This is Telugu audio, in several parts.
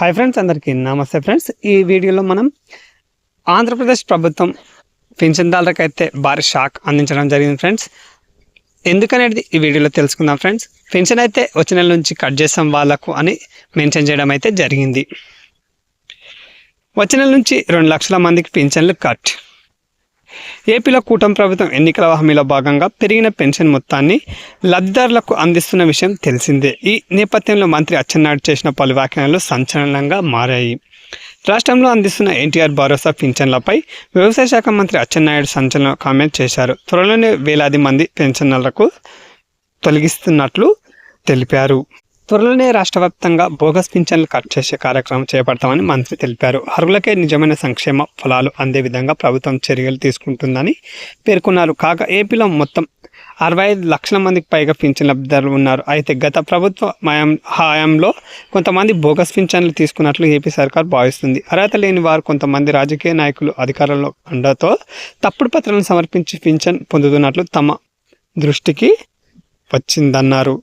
హాయ్ ఫ్రెండ్స్ అందరికీ నమస్తే ఫ్రెండ్స్ ఈ వీడియోలో మనం ఆంధ్రప్రదేశ్ ప్రభుత్వం పింఛన్దారులకు అయితే భారీ షాక్ అందించడం జరిగింది ఫ్రెండ్స్ ఎందుకనేది ఈ వీడియోలో తెలుసుకుందాం ఫ్రెండ్స్ పెన్షన్ అయితే వచ్చే నెల నుంచి కట్ చేస్తాం వాళ్ళకు అని మెన్షన్ చేయడం అయితే జరిగింది. వచ్చే నెల నుంచి రెండు లక్షల మందికి పింఛన్లు కట్ ఏపీలో కూటమి ప్రభుత్వం ఎన్నికల హామీలో భాగంగా పెరిగిన పెన్షన్ మొత్తాన్ని లబ్ధిదారులకు అందిస్తున్న విషయం తెలిసిందే. ఈ నేపథ్యంలో మంత్రి అచ్చెన్నాయుడు చేసిన పలు వ్యాఖ్యలు సంచలనంగా మారాయి. రాష్ట్రంలో అందిస్తున్న ఎన్టీఆర్ భరోసా పింఛన్లపై వ్యవసాయ శాఖ మంత్రి అచ్చెన్నాయుడు సంచలన కామెంట్ చేశారు. త్వరలోనే వేలాది మంది పెన్షనర్లకు తొలగిస్తున్నట్లు తెలిపారు. త్వరలోనే రాష్ట్ర వ్యాప్తంగా బోగస్ పింఛన్లు కట్ చేసే కార్యక్రమం చేపడతామని మంత్రి తెలిపారు. అర్హులకే నిజమైన సంక్షేమ ఫలాలు అందే విధంగా ప్రభుత్వం చర్యలు తీసుకుంటుందని పేర్కొన్నారు. కాగా ఏపీలో మొత్తం అరవై ఐదు లక్షల మందికి పైగా పింఛన్ లబ్ధిదారులు ఉన్నారు. అయితే గత ప్రభుత్వ మయం హయాంలో కొంతమంది బోగస్ పింఛన్లు తీసుకున్నట్లు ఏపీ సర్కార్ భావిస్తుంది. అర్హత లేని వారు కొంతమంది రాజకీయ నాయకులు అధికారంలో అండతో తప్పుడు పత్రాలను సమర్పించి పింఛన్ పొందుతున్నట్లు తమ దృష్టికి వచ్చిందన్నారు.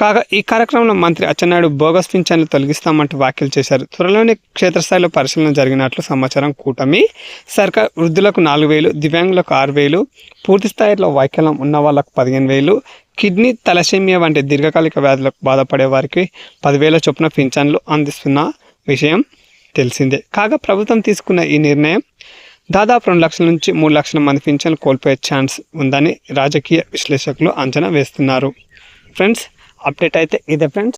కాగా ఈ కార్యక్రమంలో మంత్రి అచ్చెన్నాయుడు బోగస్ పింఛన్లు తొలగిస్తామంటూ వ్యాఖ్యలు చేశారు. త్వరలోనే క్షేత్రస్థాయిలో పరిశీలన జరిగినట్లు సమాచారం కూటమి సర్కార్ వృద్ధులకు నాలుగు వేలు దివ్యాంగులకు ఆరు వేలు పూర్తి స్థాయిలో వైకల్యం ఉన్న వాళ్ళకు పదిహేను వేలు కిడ్నీ తలసేమియా వంటి దీర్ఘకాలిక వ్యాధులకు బాధపడే వారికి పదివేల చొప్పున పింఛన్లు అందిస్తున్న విషయం తెలిసిందే. కాగా ప్రభుత్వం తీసుకున్న ఈ నిర్ణయం దాదాపు రెండు లక్షల నుంచి మూడు లక్షల మంది పింఛన్లు కోల్పోయే ఛాన్స్ ఉందని రాజకీయ విశ్లేషకులు అంచనా వేస్తున్నారు. ఫ్రెండ్స్ అప్డేట్ అయితే ఇదే ఫ్రెండ్స్